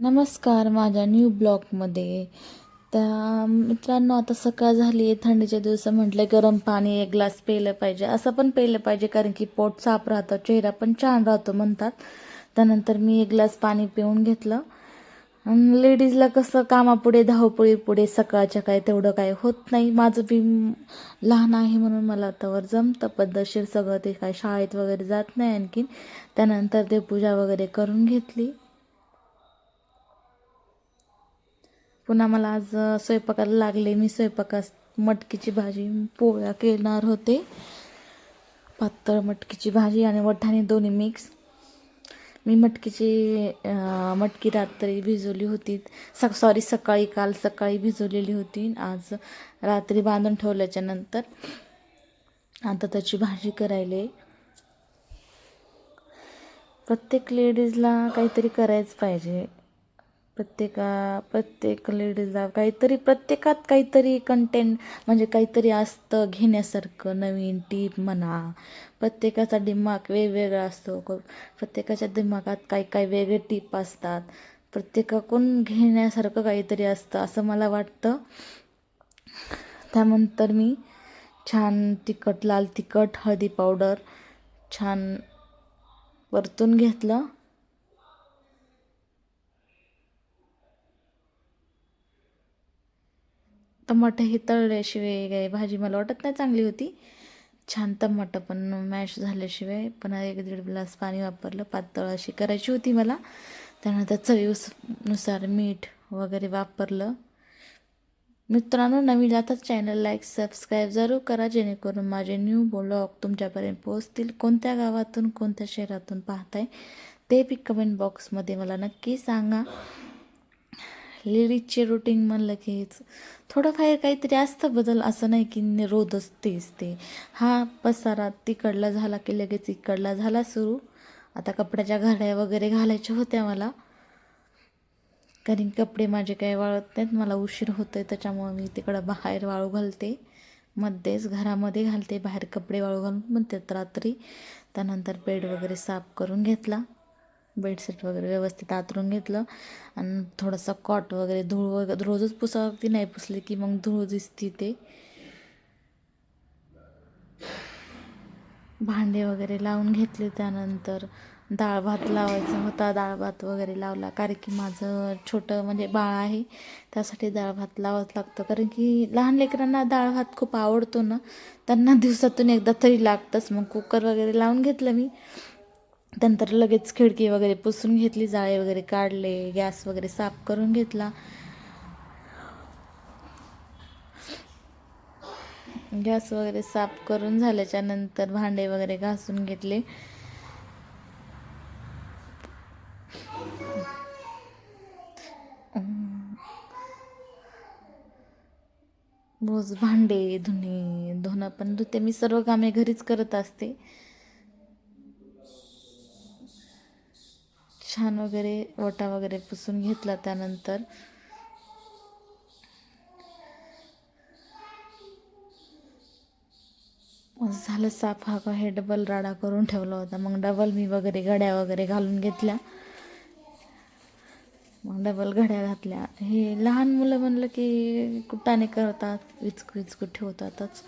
नमस्कार माझ्या न्यू ब्लॉगमध्ये त्या मित्रांनो आता सकाळ झाली आहे. थंडीच्या दिवस म्हटलं गरम पाणी एक ग्लास प्यायलं पाहिजे. असं पण प्यायलं पाहिजे कारण की पोट साफ राहतं चेहरा पण छान राहतो म्हणतात. त्यानंतर मी एक ग्लास पाणी पिऊन घेतलं. लेडीजला कसं कामापुढे धावपळी पुढे सकाळच्या काय तेवढं काय होत नाही. माझं बी लहान आहे म्हणून मला तवर जमतं. पद्धतशीर सगळं ते काय शाळेत वगैरे जात नाही आणखीन. त्यानंतर देवपूजा वगैरे करून घेतली. पुन्हा मला आज स्वयंपाकाला लागले. मी स्वयंपाकास मटकीची भाजी पोळ्या केणार होते. पातळ मटकीची भाजी आणि वठाणे दोन्ही मिक्स मी मटकीची मटकी रात्री भिजवली होती. स सॉरी सकाळी काल सकाळी भिजवलेली होती. आज रात्री बांधून ठेवल्याच्या नंतर आता त्याची भाजी करायले. प्रत्येक लेडीजला काहीतरी करायच पाहिजे. प्रत्येका प्रत्येक लेडीजला काहीतरी प्रत्येकात काहीतरी कंटेंट म्हणजे काहीतरी असतं घेण्यासारखं नवीन टीप म्हणा. प्रत्येकाचा दिमाग वेगवेगळा असतो. प्रत्येकाच्या दिमागात काही काही वेगळे टीप असतात. प्रत्येकाकडून घेण्यासारखं काहीतरी असतं असं मला वाटतं. त्यानंतर मी छान तिखट लाल तिखट हळदी पावडर छान परतून घेतलं. टमाटे हे तळल्याशिवाय काय भाजी मला वाटत नाही चांगली होती. छान टमाटं पण मॅश झाल्याशिवाय पण एक दीड ग्लास पाणी वापरलं पातळ अशी करायची होती मला. त्यानंतर चवीनुसार मीठ वगैरे वापरलं. मित्रांनो नवीन आता चॅनल लाईक सबस्क्राईब जरूर करा जेणेकरून माझे न्यू ब्लॉग तुमच्यापर्यंत पोहोचतील. कोणत्या गावातून कोणत्या शहरातून पाहताय ते बी कमेंट बॉक्समध्ये मला नक्की सांगा. लेडीजचे रुटीन म्हणलं कीच थोडंफार काहीतरी असतं बदल असं नाही की रोजच तेच ते. हा पसारा तिकडला झाला की लगेच इकडला झाला सुरू. आता कपड्याच्या घड्या वगैरे घालायच्या होत्या मला. कारण कपडे माझे काही वाळत नाहीत मला उशीर होतो आहे त्याच्यामुळं मी तिकडं बाहेर वाळू घालते. मध्येच घरामध्ये घालते बाहेर कपडे वाळू घालून म्हणतात रात्री त्यानंतर बेड वगैरे साफ करून घेतला. बेडशीट वगैरे व्यवस्थित आतरून घेतलं. आणि थोडासा कॉट वगैरे धूळ वगैरे रोजच पुसावं ती नाही पुसली की मग धूळ दिसते ते. भांडे वगैरे लावून घेतले त्यानंतर डाळ भात लावायचा होता. डाळ भात वगैरे लावला. कारण की माझं छोटं म्हणजे बाळ आहे त्यासाठी डाळ भात लावावंच लागतं. कारण की लहान लेकरांना डाळ भात खूप आवडतो ना त्यांना दिवसातून एकदा तरी लागतंच. मग कुकर वगैरे लावून घेतलं मी. नंतर लगेच खिडकी वगैरे पुसून घेतली जाळे वगैरे काढले गॅस वगैरे साफ करून घेतला. गॅस वगैरे साफ करून झाल्याच्यानंतर भांडे वगैरे घासून घेतले. रोज भांडे धुणे धुणं पण धुते. मी सर्व कामे घरीच करत असते. छान वगैरे वटा वगैरे पुसून घेतला त्यानंतर. झालं साफ हा का हे डबल राडा करून ठेवला होता. मग डबल मी वगैरे गड्या वगैरे घालून घेतल्या. मग डबल घड्या घातल्या. हे लहान मुलं म्हणलं की कुटाने करतात विचकू विचकू ठेवतातच.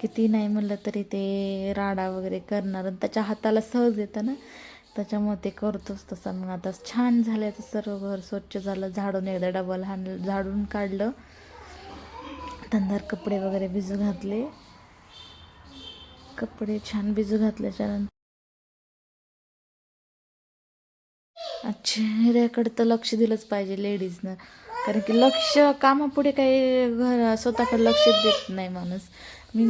किती नाही म्हणलं तरी ते राडा वगैरे करणार. आणि त्याच्या हाताला सहज येतं ना. त्याच्यामुळे ते करतोच तसं. मग आता छान झालं तर सर्व घर स्वच्छ झालं. झाडून एकदा डबल हान झाडून काढलं. नंतर कपडे वगैरे भिजू घातले. कपडे छान भिजू घातल्याच्या नंतर चेहऱ्याकडे तर लक्ष दिलंच पाहिजे लेडीजनं. कारण की लक्ष कामापुढे काही घर स्वतःकडे लक्ष देत नाही माणूस. मी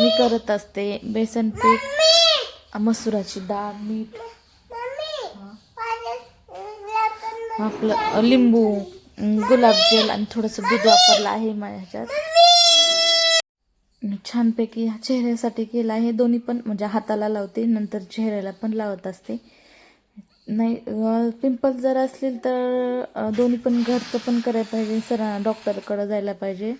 मी करत असते. बेसन पीठ मसुराची डाळ मीठ. आपलं लिंबू गुलाबजल आणि थोडंसं दूध वापरलं आहे माझ्यात छानपैकी छानपैकी चेहऱ्यासाठी केलं आहे. दोन्ही पण म्हणजे हाताला लावते नंतर चेहऱ्याला पण लावत असते. नाही पिंपल जर असतील तर दोन्ही पण घरचं पण करायला पाहिजे. सर डॉक्टरकडं जायला पाहिजे.